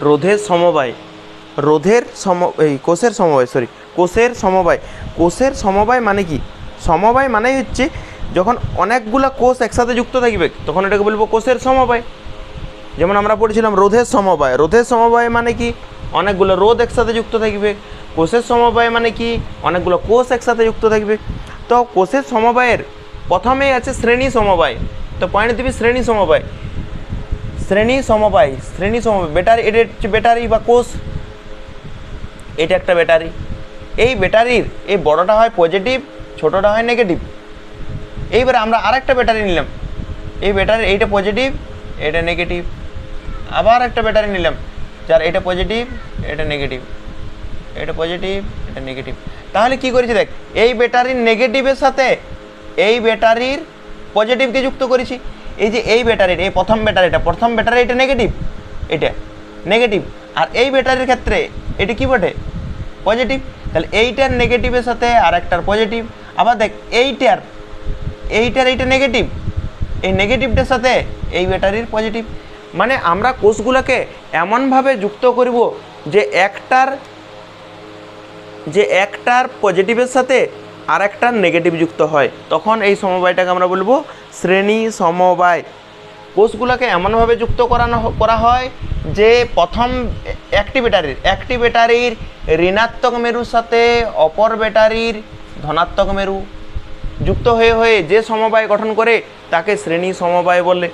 রোধের সমবায়, রোধের সম, এই কোষের সমবায় সরি কোষের সমবায়। কোষের সমবায় মানে কি? সমবায় মানেই হচ্ছে যখন অনেকগুলা কোষ একসাথে যুক্ত থাকবে, তখন এটাকে বলব কোষের সমবায়। যেমন আমরা পড়েছিলাম রোধের সমবায়। রোধের সমবায় মানে কি? অনেকগুলো রোধ একসাথে যুক্ত থাকবে। কোষের সমবায় মানে কি? অনেকগুলো কোষ একসাথে যুক্ত থাকবে। তো কোষের সমবায়ের প্রথমেই আছে শ্রেণি সমবায়। তো পয়েন্ট দিবি শ্রেণি সমবায়। শ্রেণি সমবায় শ্রেণি সমবায়, ব্যাটারি, এটা হচ্ছে ব্যাটারি বা কোষ। এটা একটা ব্যাটারি। এই ব্যাটারির, এই বড়টা হয় পজিটিভ ছোটোটা হয় নেগেটিভ এইবারে আমরা আরেকটা ব্যাটারি নিলাম। এই ব্যাটারি এইটা পজিটিভ এটা নেগেটিভ আবার একটা ব্যাটারি নিলাম, যার এটা পজিটিভ এটা নেগেটিভ এটা পজিটিভ এটা নেগেটিভ তাহলে কি করেছি দেখ, এই ব্যাটারির নেগেটিভের সাথে এই ব্যাটারির পজিটিভকে যুক্ত করেছি। এই যে এই ব্যাটারির এই প্রথম ব্যাটারিটা প্রথম ব্যাটারি এটা নেগেটিভ এটা নেগেটিভ আর এই ব্যাটারির ক্ষেত্রে এটা কি বটে? পজিটিভ তাহলে এইটার নেগেটিভের সাথে আর একটার পজিটিভ আবার দেখ, এইটার এইটার এইটা নেগেটিভ এই নেগেটিভটার সাথে এই ব্যাটারির পজিটিভ মানে আমরা কোষগুলোকে এমনভাবে যুক্ত করব যে একটার যে একটার পজিটিভের সাথে আর একটার নেগেটিভ যুক্ত হয়। তখন এই সমবায়টাকে আমরা বলব শ্রেণি সমবায়। কোষগুলোকে এমনভাবে যুক্ত করানো করা হয় যে প্রথম একটি ব্যাটারির একটি ব্যাটারির ঋণাত্মক মেরুর সাথে অপর ব্যাটারির ধনাত্মক মেরু যুক্ত হয়ে হয়ে যে সমবায় গঠন করে তাকে শ্রেণি সমবায় বলে।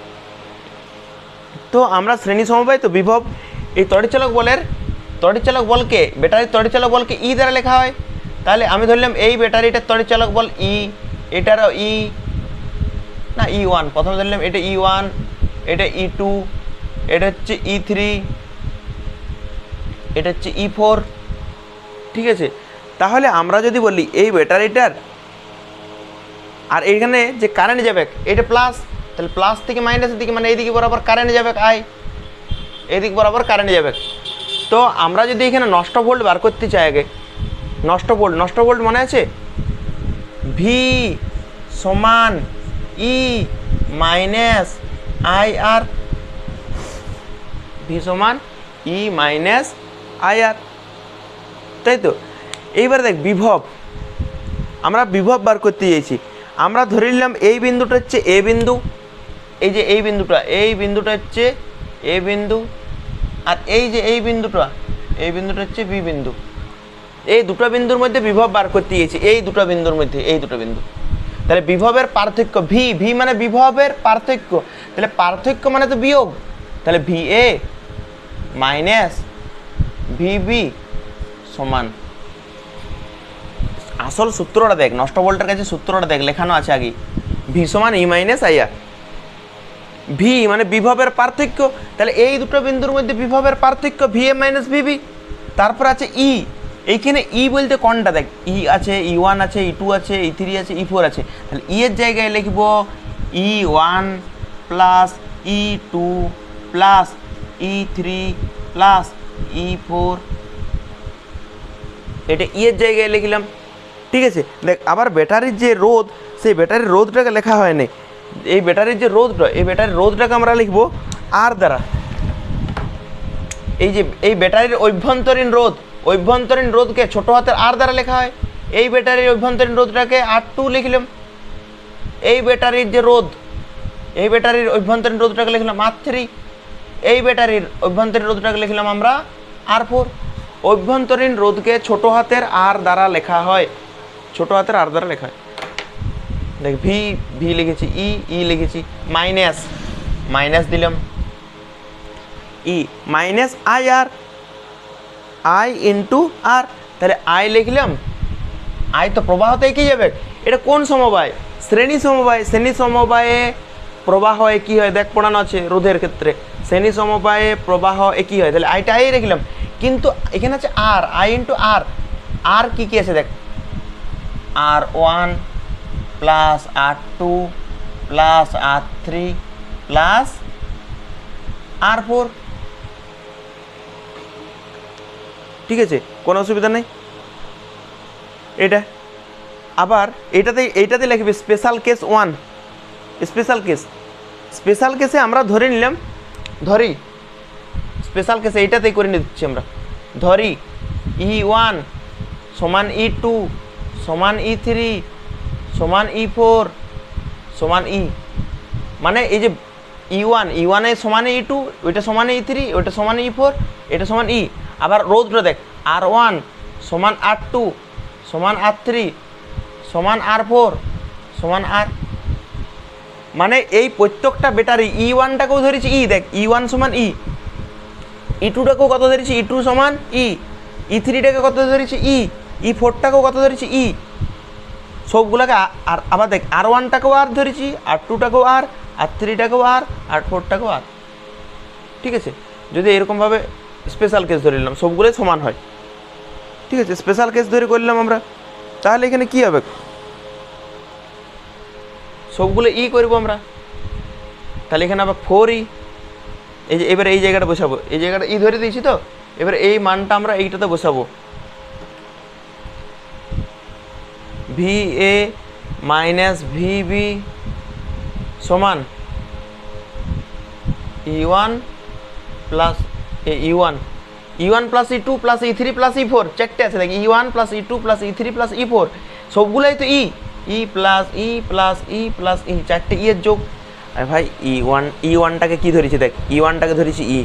তো আমরা শ্রেণি সমবায় তো বিভব, এই তড়িৎচালক বলের তড়িৎচালক বলকে ব্যাটারির তড়িৎচালক বলকে ই দ্বারা লেখা হয়। তাহলে আমি ধরলাম এই ব্যাটারিটার তড়িৎচালক বল ই এটার ই না ই ওয়ান প্রথমে ধরলাম এটা ই ওয়ান এটা ই টু এটা হচ্ছে ই থ্রি এটা হচ্ছে ই ফোর ঠিক আছে? তাহলে আমরা যদি বলি এই ব্যাটারিটার, আর এইখানে যে কারেন্ট যাবে, এটা প্লাস তাহলে প্লাস থেকে মাইনাসের দিকে মানে এইদিকে বরাবর কারেন্ট যাবে আই এইদিক বরাবর কারেন্ট যাবে। তো আমরা যদি এখানে নষ্ট ভোল্ট বার করতে চাই আগে নষ্ট ভোল্ট নষ্ট ভোল্ট মনে আছে? ভি সমান E minus I R V সমান ই মাইনাস আই আর তাই তো? এইবার দেখ, বিভব। আমরা বিভব বার করতে চাইছি। আমরা ধরে নিলাম এই বিন্দুটা হচ্ছে এ বিন্দু। এই যে এই বিন্দুটা এই বিন্দুটা হচ্ছে এ বিন্দু। আর এই যে এই বিন্দুটা এই বিন্দুটা হচ্ছে বি বিন্দু। এই দুটো বিন্দুর মধ্যে বিভব বার করতে গিয়েছি, এই দুটো বিন্দুর মধ্যে, এই দুটো বিন্দু। তাহলে বিভবের পার্থক্য ভি ভি মানে বিভবের পার্থক্য। তাহলে পার্থক্য মানে তো বিয়োগ। তাহলে V A minus V B সমান। আসল সূত্রটা দেখ নষ্ট বলটার কাছে সূত্রটা দেখ, লেখানো আছে আগে। ভি সমান ই মাইনাস আইয়া ভি মানে বিভবের পার্থক্য। তাহলে এই দুটো বিন্দুর মধ্যে বিভবের পার্থক্য ভি এ মাইনাস ভিবি তারপর আছে ই এইখানে ই বলতে কোনটা? দেখ ই আছে ই ওয়ান আছে ই টু আছে ই থ্রি আছে ই ফোর আছে। তাহলে ই এর জায়গায় লিখব E one plus E two plus E three plus E four এটা ই এর জায়গায় লিখলাম। ঠিক আছে? দেখ, আবার ব্যাটারির যে রোধ, সেই ব্যাটারির রোধটাকে লেখা হয়নি। এই ব্যাটারির যে রোধটা, এই ব্যাটারির রোধটাকে আমরা লিখব আর দ্বারা। এই যে, এই ব্যাটারির অভ্যন্তরীণ রোধ অভ্যন্তরীণ রোধকে ছোট হাতের আর দ্বারা লেখা হয়। এই ব্যাটারির অভ্যন্তরীণ রোধটাকে আর টু লিখলাম। এই ব্যাটারির যে রোধ, এই ব্যাটারির অভ্যন্তরীণ রোধটাকে লিখলাম আর থ্রি এই ব্যাটারির অভ্যন্তরীণ রোধটাকে লিখলাম আমরা আর ফোর অভ্যন্তরীণ রোধকে ছোট হাতের আর দ্বারা লেখা হয়। ছোট হাতের আর দ্বারা লেখা হয়। দেখ ভি ভি লিখেছি ই ই লিখেছি মাইনাস মাইনাস দিলাম। E minus I R I into R তাহলে আই লিখলাম। আই তো প্রবাহতে একই যাবে। এটা কোন সমবায়? শ্রেণি সমবায়। শ্রেণি সমবায়ে প্রবাহ একই হয়। দেখ, পড়ানো আছে রোধের ক্ষেত্রে। শ্রেণি সমবায়ে প্রবাহ একই হয়। তাহলে আইটা আই রেখলাম কিন্তু এখানে আছে আর আই ইন্টু আর আর কী কী আছে দেখ? R one plus R two plus R three plus R four ঠিক আছে, কোনো অসুবিধা নেই। এটা, আবার এটাতে এইটাতে লিখবে special case one special case special কেসে আমরা ধরে নিলাম, ধরি স্পেশাল কেসে এইটাতেই করে নিচ্ছি আমরা। ধরি ই ওয়ান সমান ই টু সমান ই থ্রি সমান ই ফোর সমান ই মানে এই যে ই ওয়ান ই ওয়ানে সমানে ই টু ওইটা সমানে ই থ্রি ওইটা সমানে ই ফোর এটা সমান ই আবার রোদটা দেখ আর ওয়ান সমান আর টু সমান আর থ্রি সমান আর ফোর সমান আর মানে এই প্রত্যেকটা ব্যাটারি ই ওয়ানটাকেও ধরেছি ই দেখ ই ওয়ান সমান ই ই টুটাকেও কত ধরেছি? ই টু সমান ই ই থ্রিটাকে কত ধরেছি? ই ই ফোরটাকেও কত ধরেছি? ই সবগুলোকে আর আবার দেখ আর ওয়ানটাকেও আর ধরেছি আর টুটাকেও আর আর থ্রিটাকেও আর আর ফোরটাকেও আর ঠিক আছে? যদি এরকমভাবে স্পেশাল কেস ধরে নিলাম, সবগুলোই সমান হয়। ঠিক আছে স্পেশাল কেস ধরে করলাম আমরা, তাহলে এখানে কি হবে? সবগুলো ই করব আমরা। তাহলে এখানে আবার ফোর ই। এই যে, এবারে এই জায়গাটা বসাবো। এই জায়গাটা ই ধরে দিয়েছি তো? এবার এই মানটা আমরা এইটাতে বসাবো। V A minus V B সমান E one plus E one E one plus E two plus E three plus E four চারটে আছে, দেখ E one plus E two plus E three plus E four সবগুলোই তো E E plus E plus E plus E চারটে E এর যোগ। আরে ভাই ই ওয়ান ই ওয়ানটাকে কী ধরেছি দেখ ই ওয়ানটাকে ধরেছি ই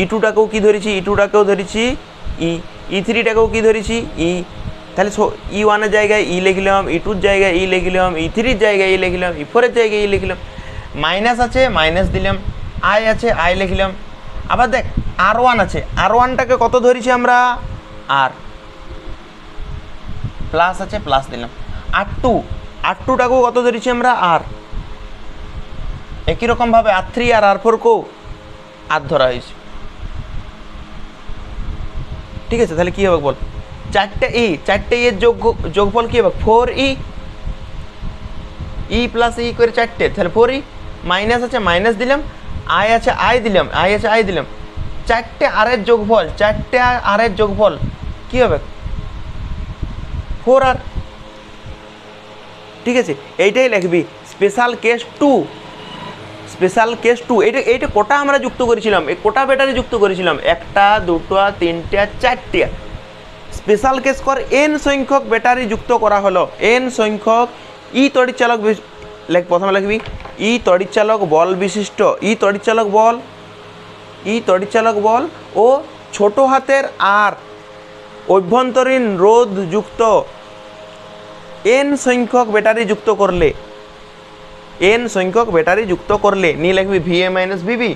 ই টুটাকেও কী ধরেছি ই টুটাকেও ধরেছি ই ই থ্রিটাকেও কী ধরেছি ই তাহলে ই ওয়ানের জায়গায় ই লিখলাম ই টুর জায়গায় ই লিখলাম ই থ্রির জায়গায় ই লিখলাম ই ফোরের জায়গায় ই লিখলাম। মাইনাস আছে, মাইনাস দিলাম আই আছে আই লিখলাম আবার দেখ আর ওয়ান আছে। আর ওয়ানটাকে কত ধরেছি আমরা? আর প্লাস আছে প্লাস দিলাম। আর টু আর টুটাকেও কত ধরেছি আমরা? আর একই রকমভাবে আর থ্রি আর আর ফোরকেও আর ধরা হয়েছে। ঠিক আছে, তাহলে কী হবে বল? চারটে ই চারটে ইয়ের যোগ, যোগফল কী হবে? ফোর ই ই প্লাস ই করে চারটে, তাহলে ফোর ই মাইনাস আছে মাইনাস দিলাম। আই আছে আই দিলাম আই আছে আই দিলাম। চারটে আরের যোগফল, চারটে আরের যোগফল, কী হবে? Four R. ঠিক আছে? এইটাই লিখবি special case two special case two এইটা এইটা কোটা আমরা যুক্ত করেছিলাম? এই কোটা ব্যাটারি যুক্ত করেছিলাম? একটা, দুটো, তিনটা চারটে। স্পেশাল কেস কর এন সংখ্যক ব্যাটারি যুক্ত করা হলো। এন সংখ্যক ই তড়িৎচালক বিশ- লেখ, প্রথমে লিখবি, ই তড়িৎচালক বল বিশিষ্ট। ই তড়িৎচালক বল, ই তড়িৎচালক বল ও ছোট হাতের আর, অভ্যন্তরীণ রোধ যুক্ত। এন সংখ্যক ব্যাটারি যুক্ত করলে, এন সংখ্যক ব্যাটারি যুক্ত করলে নিয়ে লিখবি, ভি এ মাইনাস ভিবি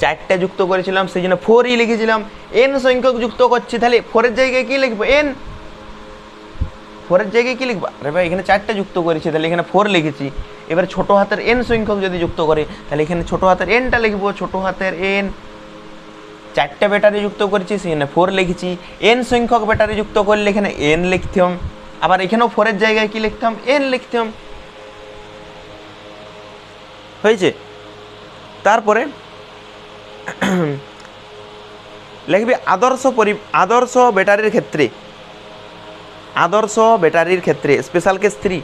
চারটা যুক্ত করেছিলাম, সেই জন্য ফোর ই লিখেছিলাম। এন সংখ্যক যুক্ত করছি, তাহলে ফোরের জায়গায় কি লিখব? এন। ফোরের জায়গায় কি লিখব? আরে ভাই, এখানে চারটা যুক্ত করেছি, তাহলে এখানে ফোর লিখেছি। এবার ছোট হাতের এন সংখ্যক যদি যুক্ত করে, তাহলে এখানে ছোট হাতের এনটা লিখব, ছোট হাতের এন চারটা ব্যাটারি যুক্ত করেছি, সেখানে ফোর লিখেছি। এন সংখ্যক ব্যাটারি যুক্ত করলে এখানে এন লিখতাম। আবার এখানেও ফোরের জায়গায় কি লিখতাম? এন লিখতাম। হয়েছে? তারপরে লিখবি আদর্শ পরি আদর্শ ব্যাটারির ক্ষেত্রে আদর্শ ব্যাটারির ক্ষেত্রে স্পেশাল কেস থ্রি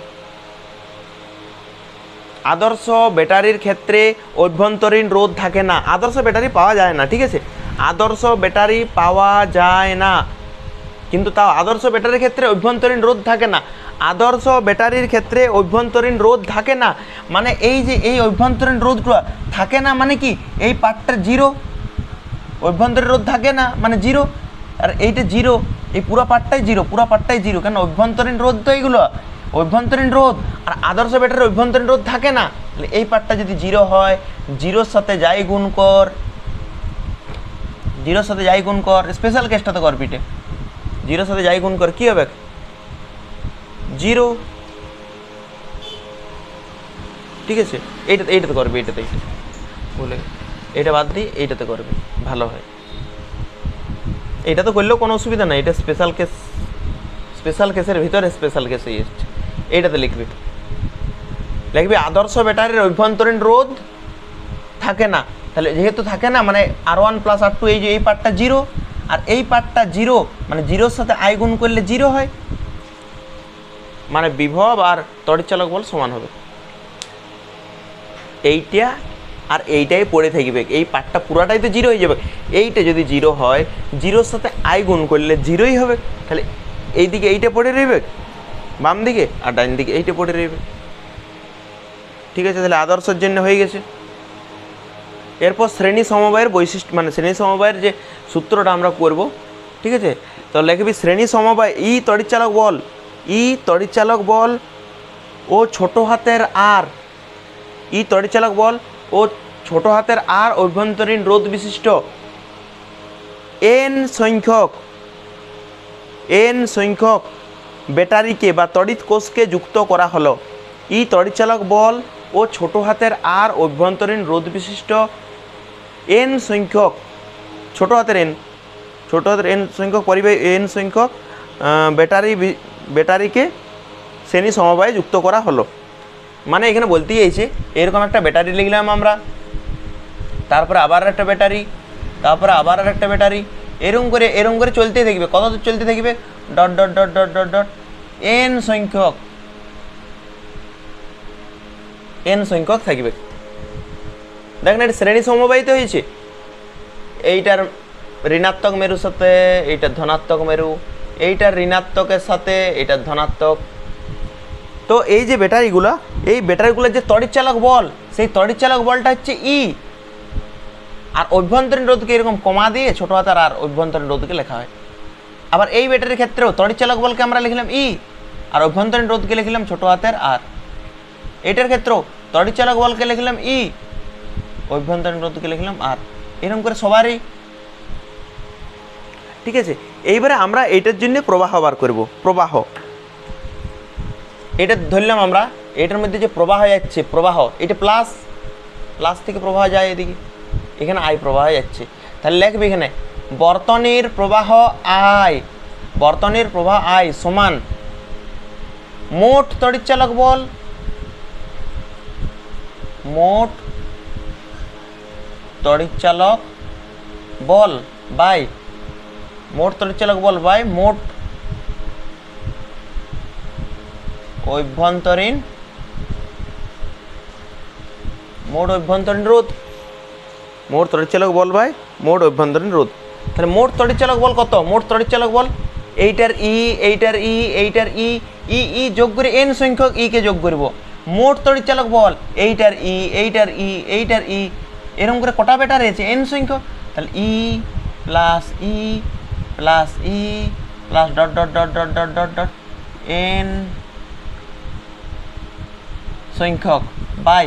আদর্শ ব্যাটারির ক্ষেত্রে অভ্যন্তরীণ রোধ থাকে না। আদর্শ ব্যাটারি পাওয়া যায় না, ঠিক আছে? আদর্শ ব্যাটারি পাওয়া যায় না। কিন্তু তাও আদর্শ ব্যাটারির ক্ষেত্রে অভ্যন্তরীণ রোধ থাকে না। আদর্শ ব্যাটারির ক্ষেত্রে অভ্যন্তরীণ রোধ থাকে না। মানে এই যে এই অভ্যন্তরীণ রোধগুলো থাকে না মানে কি? এই পার্টটা জিরো অভ্যন্তরীণ রোধ থাকে না মানে জিরো আর এইটা জিরো এই পুরো পার্টটাই জিরো, পুরো পার্টটাই জিরো, কেন অভ্যন্তরীণ রোধ তো এইগুলো? অভ্যন্তরীণ রোধ? আর আদর্শ ব্যাটারির অভ্যন্তরীণ রোধ থাকে না? এই পার্টটা যদি জিরো হয়, জিরোর সাথে যাই গুণ কর, জিরোর সাথে যাই গুণ কর স্পেশাল কেসটা তো কর পিঠে। জিরোর সাথে যাই গুণ কর, কী হবে? জিরো। ঠিক আছে? এইটা এইটাতে করবে এইটাতে এইটা বলে এটা বাদ দিই এইটাতে করবে। ভালো হয়। এটা তো করলেও কোনো অসুবিধা নাই, এটা স্পেশাল কেস স্পেশাল কেসের ভিতরে স্পেশাল কেস এসছে। এইটাতে লিখবি। লিখবি, আদর্শ ব্যাটারির অভ্যন্তরীণ রোধ থাকে না। তাহলে যেহেতু থাকে না মানে R one plus R two এই যে এই পার্টটা জিরো আর এই পার্টটা জিরো মানে জিরোর সাথে আই গুণ করলে জিরো হয়। মানে বিভব আর তড়িৎচালক বল সমান হবে। এইটা আর এইটাই পড়ে থাকবে। এই পার্টটা পুরাটাই তো জিরো হয়ে যাবে। এইটা যদি জিরো হয়, জিরোর সাথে আই গুণ করলে জিরোই হবে। তাহলে এইদিকে এইটা পড়ে রইবে, বাম দিকে আর ডান দিকে এইটা পড়ে রইবে। ঠিক আছে, তাহলে আদর্শের জন্য হয়ে গেছে। এরপর শ্রেণি সমবায়ের বৈশিষ্ট্য মানে শ্রেণি সমবায়ের যে সূত্রটা আমরা করব, ঠিক আছে? তো লিখবি, শ্রেণি সমবায় ই তড়িৎচালক বল, ই তড়িৎচালক বল ও ছোট হাতের আর, ই তড়িৎচালক বল ও ছোট হাতের আর অভ্যন্তরীণ রোধ বিশিষ্ট। এন সংখ্যক এন সংখ্যক ব্যাটারিকে বা তড়িৎ কোষকে যুক্ত করা হলো। ই তড়িৎচালক বল ও ছোট হাতের আর অভ্যন্তরীণ রোধ বিশিষ্ট। এন সংখ্যক, ছোট হাতের এন, ছোট হাতের এন সংখ্যক পরিবাহী এন সংখ্যক ব্যাটারি ব্যাটারিকে শ্রেণি সমবায়ে যুক্ত করা হলো। মানে এখানে বলতে চাইছে এরকম একটা ব্যাটারি লিখলাম আমরা, তারপরে আবার একটা ব্যাটারি তারপরে আবার আর একটা ব্যাটারি এরকম করে এরকম করে চলতেই থাকবে, কত দূর চলতে থাকবে? Dot dot dot dot dot dot N সংখ্যক এন সংখ্যক থাকবে। দেখেন এটা শ্রেণি সমবায়িত হয়েছে। এইটার ঋণাত্মক মেরুর সাথে, এইটার ধনাত্মক মেরু, এইটার ঋণাত্মকের সাথে এটার ধনাত্মক তো এই যে ব্যাটারিগুলো, এই ব্যাটারিগুলোর যে তড়িৎচালক বল, সেই তড়িৎচালক বলটা হচ্ছে ই আর অভ্যন্তরীণ রোধকে এরকম কমা দিয়ে ছোট হাতার আর অভ্যন্তরীণ রোধকে লেখা হয়। আবার এই ব্যাটারির ক্ষেত্রেও তড়িৎচালক বলকে আমরা লিখলাম ই আর অভ্যন্তরীণ রোধকে লিখলাম ছোট হাতের আর এটার ক্ষেত্রেও তড়িৎচালক বলকে লিখলাম ই অভ্যন্তরীণ রোধকে লিখলাম আর এরকম করে সবারই। ঠিক আছে? এইবারে আমরা এইটার জন্য প্রবাহ বার করব, প্রবাহ। এটা ধরলাম আমরা, এটার মধ্যে যে প্রবাহ যাচ্ছে, প্রবাহ, এটা প্লাস প্লাস থেকে প্রবাহ যায় এদিকে। এখানে আয় প্রবাহ যাচ্ছে। তাহলে লিখবে এখানে, বর্তনের প্রবাহ আয় বর্তনের প্রবাহ আয় সমান মোট তড়িৎচালক বল, মোট তড়িৎচালক বল বাই মোট তড়িৎচালক বল বাই মোট অভ্যন্তরীণ মোট অভ্যন্তরীণ রোধ। মোট তড়িৎচালক বল ভাই মোট অভ্যন্তরীণ রোধ। তাহলে মোট তড়িৎচালক বল কত? মোট তড়িৎচালক বল এইটার ই এইটার ই এইটার ই ই ই যোগ করে এন সংখ্যক ই কে যোগ করব। মোট তড়িৎচালক বল এইটার ই এইটার ই এইটার ই এরকম করে কটা বেটা রয়েছে? এন সংখ্যক। তাহলে E plus E plus E plus dot dot dot dot dot dot dot N সংখ্যক। বাই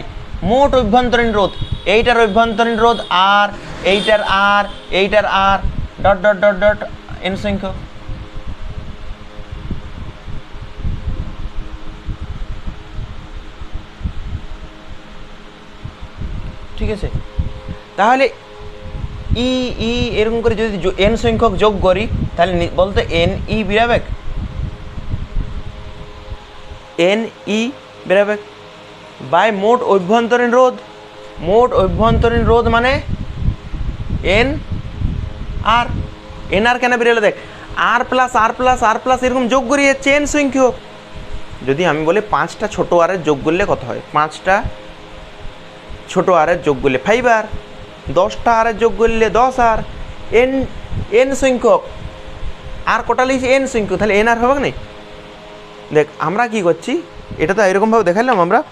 মোট অভ্যন্তরীণ রোধ। এইটার অভ্যন্তরীণ রোধ আর, এইটার আর এইটার R. Dot dot dot dot, N সংখ্যক। ঠিক আছে? তাহলে ই ই, এরকম করে যদি এন সংখ্যক যোগ করি, তাহলে বলতে এন, ই বেরাবে এন, ই বেরাবে বাই মোট অভ্যন্তরীণ রোধ। মোট অভ্যন্তরীণ রোধ মানে এন আর। এন আর কেন বেরোলে দেখ? R plus R plus R plus এরকম যোগ করি যাচ্ছে এন সংখ্যক। যদি আমি বলি পাঁচটা ছোট আরের যোগ করলে কত হয়? পাঁচটা ছোট আরের যোগ করলে ফাইভ আর। দশটা আরের যোগ করলে দশ আর। এন এন সংখ্যক। আর কটা লিখছি? এন সংখ্যক। তাহলে এন আর হবে না দেখ, আমরা কি করছি? এটা তো এরকমভাবে দেখালাম আমরা।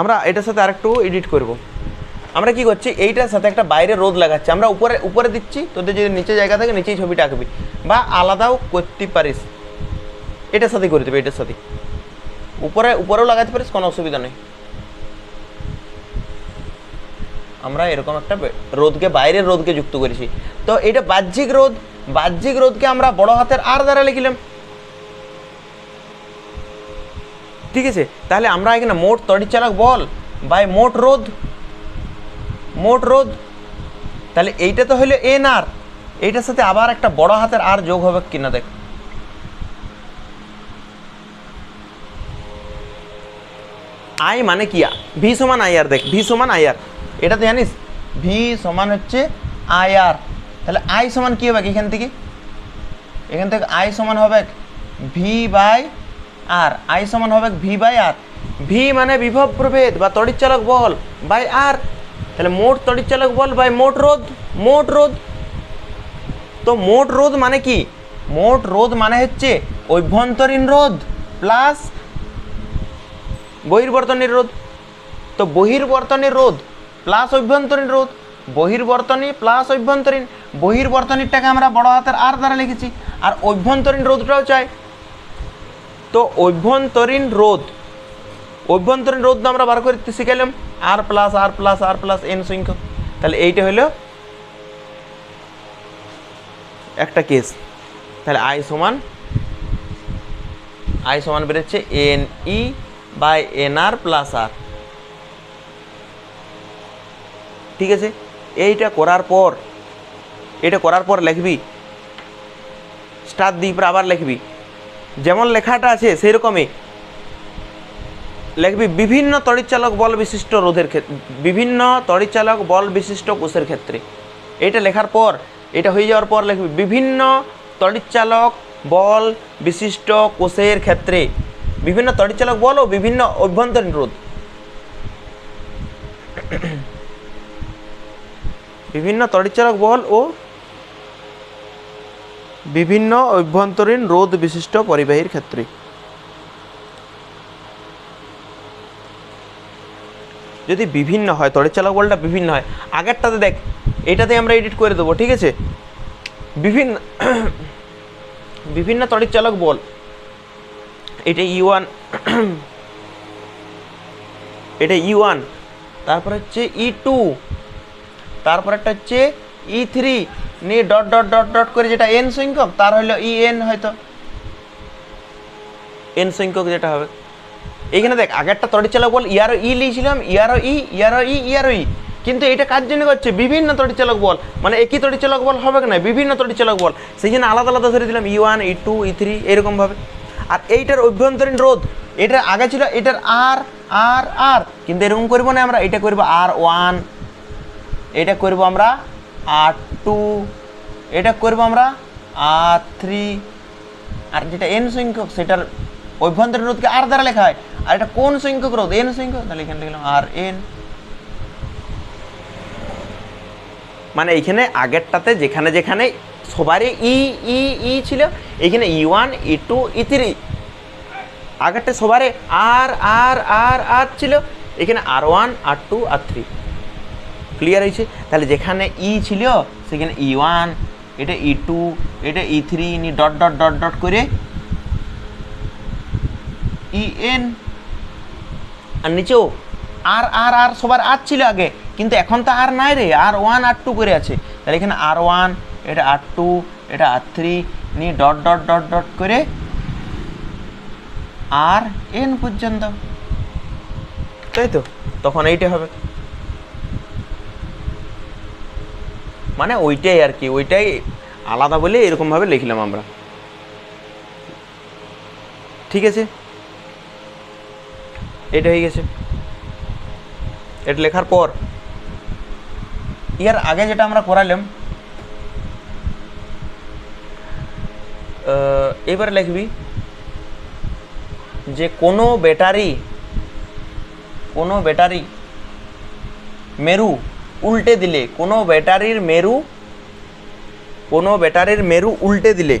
আমরা এটার সাথে আরেকটু এডিট করব। আমরা কি করছি? এইটার সাথে একটা বাইরে রোদ লাগাচ্ছি। আমরা উপরে উপরে দিচ্ছি, তোদের যদি নিচে জায়গা থাকে, নিচেই ছবিটা আঁকবি। বা আলাদাও করতে পারিস। এটার সাথে করে দেবে, এটার সাথে উপরে, উপরেও লাগাতে পারিস, কোনো অসুবিধা নেই। আমরা এরকম একটা রোদকে, বাইরের রোদকে যুক্ত করেছি। তো এটা বাহ্যিক রোদ, বাহ্যিক রোদকে আমরা বড় হাতের আর দ্বারা লিখলাম। ঠিক আছে? তাহলে আমরা এখানে মোট তড়িৎচালক বল বাই মোট রোধ। মোট রোধ। তাহলে এইটা তো হলো এন আর এইটার সাথে আবার একটা বড় হাতের আর যোগ হবে কিনা দেখ। আই মানে কি ভি সমান আই আর দেখ। ভি সমান আই আর এটা তো জানিস? ভি সমান হচ্ছে আই আর তাহলে আই সমান কি হবে এখান থেকে? এখান থেকে আই সমান হবে ভি বাই আর আই সমান হবে ভি বাই আর। ভি মানে বিভব প্রভেদ বা তড়িৎচালক বল বাই আর। তাহলে মোট তড়িৎচালক বল বাই মোট রোধ মোট রোধ। তো মোট রোধ মানে কি? মোট রোধ মানে হচ্ছে অভ্যন্তরীণ রোধ প্লাস বহির্বর্তনীর রোধ। তো বহির্বর্তনীর রোধ প্লাস অভ্যন্তরীণ রোধ, বহির্বর্তনী প্লাস অভ্যন্তরীণ। বহির্বর্তনীরটাকে আমরা বড় হাতের আর দ্বারা লিখেছি। আর অভ্যন্তরীণ রোধটাও চাই। তো অভ্যন্তরীণ রোধ। অভ্যন্তরীণ রোধ আমরা বার করতে শিখাইলাম R plus R plus R plus N সংখ্যক। তাহলে এইটা হলো একটা কেস তাহলে আই সমান আই সমান বেরোচ্ছে N E by N R plus R ঠিক আছে? এইটা করার পর এটা করার পর লিখবি। স্টার দিয়ে আবার লিখবি। যেমন লেখাটা আছে সেই রকমই লিখবি বিভিন্ন তড়িৎচালক বল বিশিষ্ট রোধের ক্ষেত্রে বিভিন্ন তড়িৎচালক বল বিশিষ্ট কোষের ক্ষেত্রে। এটা লেখার পর, এটা হয়ে যাওয়ার পর লিখবি বিভিন্ন তড়িৎচালক বল বিশিষ্ট কোষের ক্ষেত্রে। বিভিন্ন তড়িৎচালক বল ও বিভিন্ন অভ্যন্তরীণ রোধ। বিভিন্ন তড়িৎচালক বল ও বিভিন্ন অভ্যন্তরীণ রোধ বিশিষ্ট পরিবাহীর ক্ষেত্রে। যদি বিভিন্ন হয় তড়িৎচালক বলটা বিভিন্ন হয়, আগেরটাতে দেখ, এটাতে আমরা এডিট করে দেবো, ঠিক আছে? বিভিন্ন বিভিন্ন তড়িৎচালক বল, এটা ই ওয়ান এটা ই ওয়ান তারপর হচ্ছে ই টু তারপর একটা হচ্ছে ই থ্রি নিয়ে ডট ডট ডট ডট করে যেটা এন সংখ্যক, তার হলো ই এন হয়তো। এন সংখ্যক যেটা হবে। এইখানে দেখ, আগেরটা তড়িৎচালক বল ইয়ারও ই লিয়েছিলাম ইয়ারও ই ইয়ারও ই ইয়ারও ই কিন্তু এটা কার জন্য করছে? বিভিন্ন তড়িৎচালক বল। মানে একই তড়িৎচালক বল হবে না? বিভিন্ন তড়িৎচালক বল। সেই জন্য আলাদা আলাদা ধরে দিলাম E one E two E three এরকমভাবে। আর এইটার অভ্যন্তরীণ রোধ, এটার আগে ছিল এটার আর আর আর কিন্তু এরকম করব না আমরা, এটা করব আর ওয়ান এটা করব আমরা আর টু, এটা করব আমরা? আর থ্রি, আর যেটা এন সংখ্যক, সেটার অভ্যন্তরীণ রোধকে আর দ্বারা লেখা হয়। আর এটা কোন সংখ্যক রোধ? এন সংখ্যক? তাহলে এখানে লিখলাম আর এন। মানে এইখানে আগেরটাতে যেখানে যেখানে সবারই ই ই ই ছিল এইখানে E one, E two, E three. আগেরটা সবারই আর আর আর আর ছিল, এখানে R one, R two, R three. Clear হয়েছে। তাহলে যেখানে ই ছিল, সেখানে ই ওয়ান এটা ই টু এটা ই থ্রি নি ডট ডট ডট ডট করে ই এন আর নিচেও আর আর আর সবার আর ছিল আগে, কিন্তু এখন তো আর নাই রে আর ওয়ান আর টু করে আছে। তাহলে এখানে আর ওয়ান এটা আর টু এটা আর থ্রি নিয়ে ডট ডট ডট ডট করে আর এন পর্যন্ত। তাই তো? তখন এইটা হবে। মানে ওইটাই আর কি, ওইটাই আলাদা বলে এরকমভাবে লিখলাম আমরা। ঠিক আছে? এটা হয়ে গেছে। এটা লেখার পর, ইয়ার আগে যেটা আমরা করালাম এবার লিখবি যে কোনো ব্যাটারি কোনো ব্যাটারি, মেরু উল্টে দিলে, কোনো ব্যাটারির মেরু, কোনো ব্যাটারির মেরু উল্টে দিলে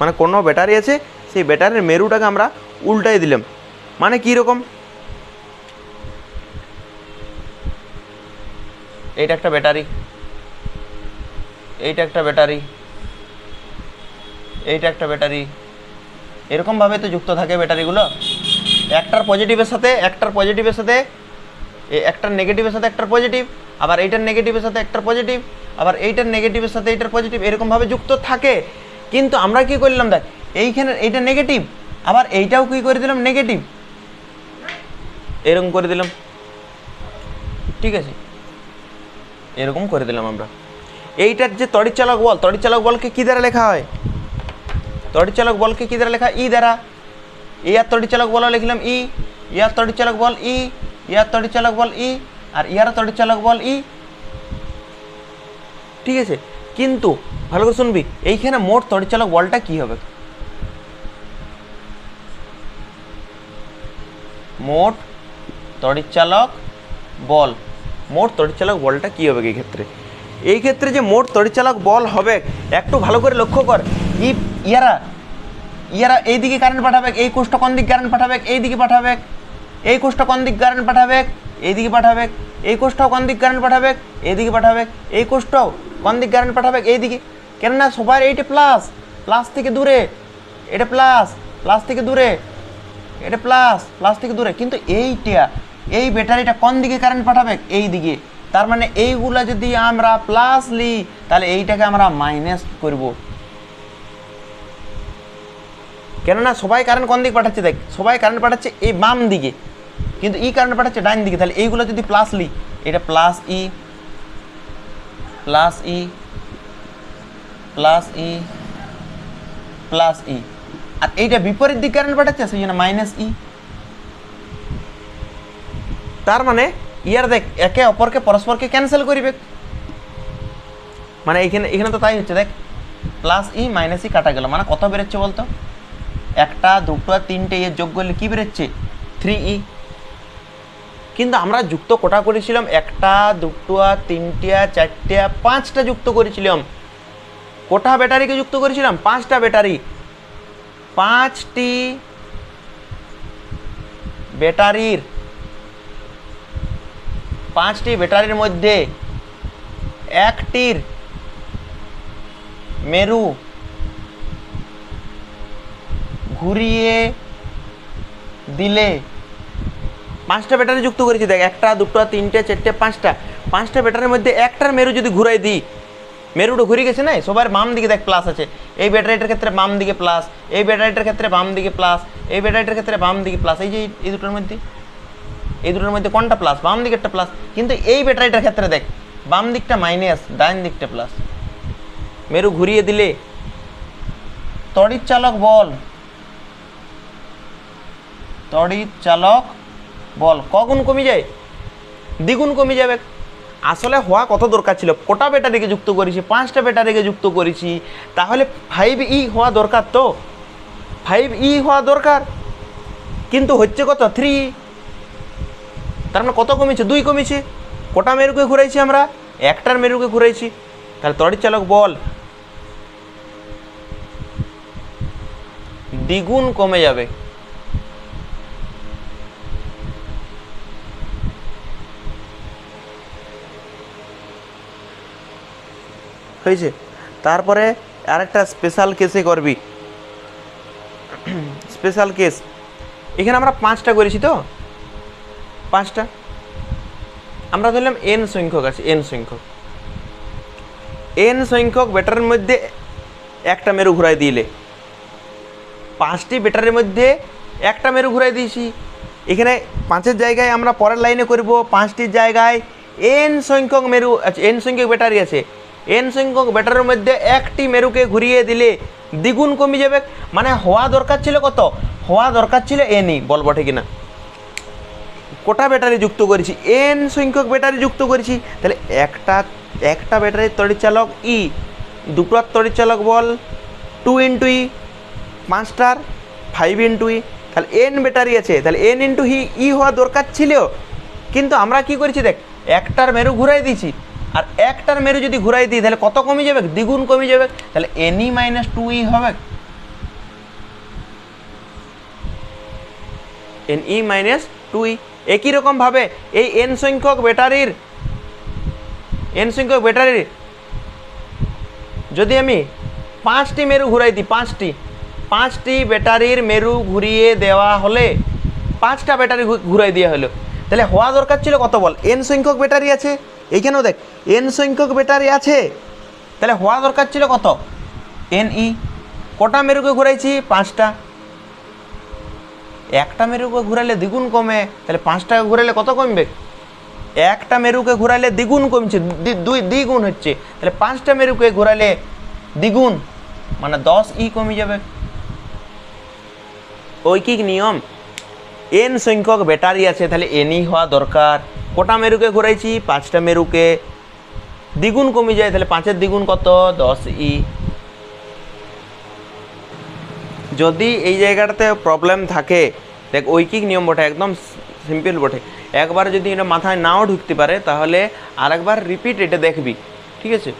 মানে কোনো ব্যাটারি আছে, সেই ব্যাটারির মেরুটাকে আমরা উল্টাই দিলাম। মানে কী রকম? এইটা একটা ব্যাটারি, এইটা একটা ব্যাটারি, এইটা একটা ব্যাটারি। এরকমভাবে তো যুক্ত থাকে ব্যাটারিগুলো। একটার পজিটিভের সাথে, একটার পজিটিভের সাথে একটার নেগেটিভের সাথে, একটার পজিটিভ আবার এইটার নেগেটিভের সাথে একটার পজিটিভ আবার এইটার নেগেটিভের সাথে এইটার পজিটিভ এরকমভাবে যুক্ত থাকে। কিন্তু আমরা কি করলাম দেখ এইখানে এইটা নেগেটিভ আবার এইটাও কি করে দিলাম নেগেটিভ এরকম করে দিলাম। ঠিক আছে? এরকম করে দিলাম আমরা। এইটার যে তড়িৎচালক বল, তড়িৎচালক বলকে কী দ্বারা লেখা হয়? তড়িৎচালক বলকে কী দ্বারা লেখা ই দ্বারা। ইয়ার তড়িৎচালক বল লিখলাম ই ইয়ার তড়িৎচালক বল ই ইয়ার তড়িৎচালক বল ই। আর ইয়ার তড়িৎচালক বল, ই। ঠিক আছে, কিন্তু ভালো করে শুনবি, এইখানে মোট তড়িৎচালক বলটা কি হবে? মোট তড়িৎচালক বল, মোট তড়িৎচালক বলটা কী হবে এই ক্ষেত্রে? এই ক্ষেত্রে যে মোট তড়িৎচালক বল হবে, একটু ভালো করে লক্ষ্য কর, ই ইয়ারা ইয়ারা এই দিকে কারেন্ট পাঠাবে, এই কোষটা কোন দিক কারেন্ট পাঠাবে এই দিকে পাঠাবে, এই কোষ্ঠ কোন দিক কারেন্ট পাঠাবে? এই দিকে পাঠাবে, এই কোষটাও কোন দিক কারেন্ট পাঠাবে এই দিকে পাঠাবে, এই কোষটাও কোন দিক কারেন্ট পাঠাবে এই দিকে কেননা সবার এইটা প্লাস প্লাস থেকে দূরে, এটা প্লাস প্লাস থেকে দূরে, এটা প্লাস প্লাস থেকে দূরে। কিন্তু এইটা, এই ব্যাটারিটা কোন দিকে কারেন্ট পাঠাবে? এই দিকে তার মানে এইগুলা যদি আমরা প্লাস লি, তাহলে এইটাকে আমরা মাইনাস করব। কেননা সবাই কারেন্ট কোন দিকে পাঠাচ্ছে দেখ, সবাই কারেন্ট পাঠাচ্ছে এই বাম দিকে। কিন্তু ই কারেন্ট পাঠাচ্ছে ডাইন দিকে, তাহলে এইগুলো যদি প্লাস লি, এটা plus E plus E plus E plus E আর এইটা বিপরীত দিক কারেন্ট পাঠাচ্ছে, সেই জন্য মাইনাস ই তার মানে ইয়ার দেখ, একে অপরকে পরস্পরকে ক্যান্সেল করিবে। মানে এখানে এখানে তো তাই হচ্ছে, দেখ প্লাস ই মাইনাস ই কাটা গেল। মানে কত বেরোচ্ছে বলতো? একটা, দুটো তিনটে, এর যোগ করলে কী বেরোচ্ছে? থ্রি ই কিন্তু আমরা যুক্ত কোটা করেছিলাম, একটা, দুটো, তিনটা, চারটা, পাঁচটা যুক্ত করেছিলাম। কোটা ব্যাটারিকে যুক্ত করেছিলাম, পাঁচটা ব্যাটারি। পাঁচটি ব্যাটারির পাঁচটি ব্যাটারির মধ্যে একটির মেরু ঘুরিয়ে দিলে পাঁচটা ব্যাটারি যুক্ত করেছি, দেখ, একটা, দুটো, তিনটে, চারটে, পাঁচটা। পাঁচটা ব্যাটারির মধ্যে একটার মেরু যদি ঘুরাই দিই, মেরুটা ঘুরে গেছে না? সবার বাম দিকে দেখ প্লাস আছে। এই ব্যাটারিটার ক্ষেত্রে বাম দিকে প্লাস এই ব্যাটারিটার ক্ষেত্রে বাম দিকে প্লাস এই ব্যাটারিটার ক্ষেত্রে বাম দিকে প্লাস এই যে এই দুটোর মধ্যে, এই দুটোর মধ্যে কোনটা প্লাস বাম দিকেরটা প্লাস কিন্তু এই ব্যাটারিটার ক্ষেত্রে দেখ, বাম দিকটা মাইনাস ডাইন দিকটা প্লাস মেরু ঘুরিয়ে দিলে, তড়িৎ চালক বল। তড়িৎ চালক বল কগুণ কমে যায়? দ্বিগুণ কমে যাবে। আসলে হওয়া কত দরকার ছিল? কোটা ব্যাটারিকে যুক্ত করেছি? পাঁচটা ব্যাটারিকে যুক্ত করেছি। তাহলে ফাইভ ই হওয়া দরকার তো? ফাইভ ই হওয়া দরকার। কিন্তু হচ্ছে কত? থ্রি তার মানে কত কমেছে? দুই কমেছে। কোটা মেরুকে ঘুরাইছি আমরা? একটার মেরুকে ঘুরাইছি। তাহলে তড়িৎ চালক বল। দ্বিগুণ কমে যাবে। হয়েছে। তারপরে আরেকটা স্পেশাল কেসে করবি। স্পেশাল কেস এখানে আমরা পাঁচটা করেছি তো? পাঁচটা। আমরা ধরলাম এন সংখ্যক আছে এন সংখ্যক। এন সংখ্যক ব্যাটারির মধ্যে একটা মেরু ঘুরাই দিলে। পাঁচটি ব্যাটারির মধ্যে একটা মেরু ঘুরাই দিয়েছি। এখানে পাঁচের জায়গায় আমরা পরের লাইনে করব, পাঁচটির জায়গায় এন সংখ্যক মেরু আছে এন সংখ্যক ব্যাটারি আছে। এন সংখ্যক ব্যাটারির মধ্যে একটি মেরুকে ঘুরিয়ে দিলে দ্বিগুণ কমে যাবে। মানে হওয়া দরকার ছিল কত? হওয়া দরকার ছিল এনই বল বটে কিনা? কোটা ব্যাটারি যুক্ত করেছি, এন সংখ্যক ব্যাটারি যুক্ত করেছি। তাহলে একটা একটা ব্যাটারির তড়িৎচালক ই দুটোর তড়িৎচালক বল টু ইন্টু ই পাঁচটার ফাইভ ইন্টু ই তাহলে এন ব্যাটারি আছে, তাহলে এন ইন্টু হি ই হওয়া দরকার ছিল। কিন্তু আমরা কি করেছি দেখ, একটার মেরু ঘুরাই দিয়েছি। আর একটার মেরু যদি ঘুরাই দিই, তাহলে কত কমে যাবে? দ্বিগুণ কমে যাবে। তাহলে এনই মাইনাস টু ই হবে। N E minus two E একই রকমভাবে এই এন সংখ্যক ব্যাটারির এন সংখ্যক ব্যাটারির যদি আমি পাঁচটি মেরু ঘুরাই দিই, পাঁচটি পাঁচটি ব্যাটারির মেরু ঘুরিয়ে দেওয়া হলে, পাঁচটা ব্যাটারি ঘুরাই দেওয়া হলো। তাহলে হওয়া দরকার ছিল কত বল? এন সংখ্যক ব্যাটারি আছে। এইখানেও দেখ? এন সংখ্যক ব্যাটারি আছে। তাহলে হওয়া দরকার ছিল কত? এন ই কটা মেরুকে ঘুরাইছি? পাঁচটা। একটা মেরুকে ঘুরালে দ্বিগুণ কমে, তাহলে পাঁচটাকে ঘুরালে কত কমবে? একটা মেরুকে ঘুরালে দ্বিগুণ কমছে দুই দ্বিগুণ হচ্ছে। তাহলে পাঁচটা মেরুকে ঘুরালে দ্বিগুণ মানে দশ ই কমে যাবে। ঐকিক নিয়ম। এন সংখ্যক ব্যাটারি আছে, তাহলে এনই হওয়া দরকার। কটা মেরুকে ঘুরাইছি? পাঁচটা মেরুকে। দ্বিগুণ কমে যায়, তাহলে পাঁচের দ্বিগুণ কত? দশ ই। যদি এই জায়গাটাতে প্রবলেম থাকে, দেখ, ঐকিক নিয়ম বটে, একদম সিম্পল বটে। একবার যদি এটা মাথায় নাও ঢুকতে পারে, তাহলে আরেকবার রিপিট এটা দেখবি। ঠিক আছে?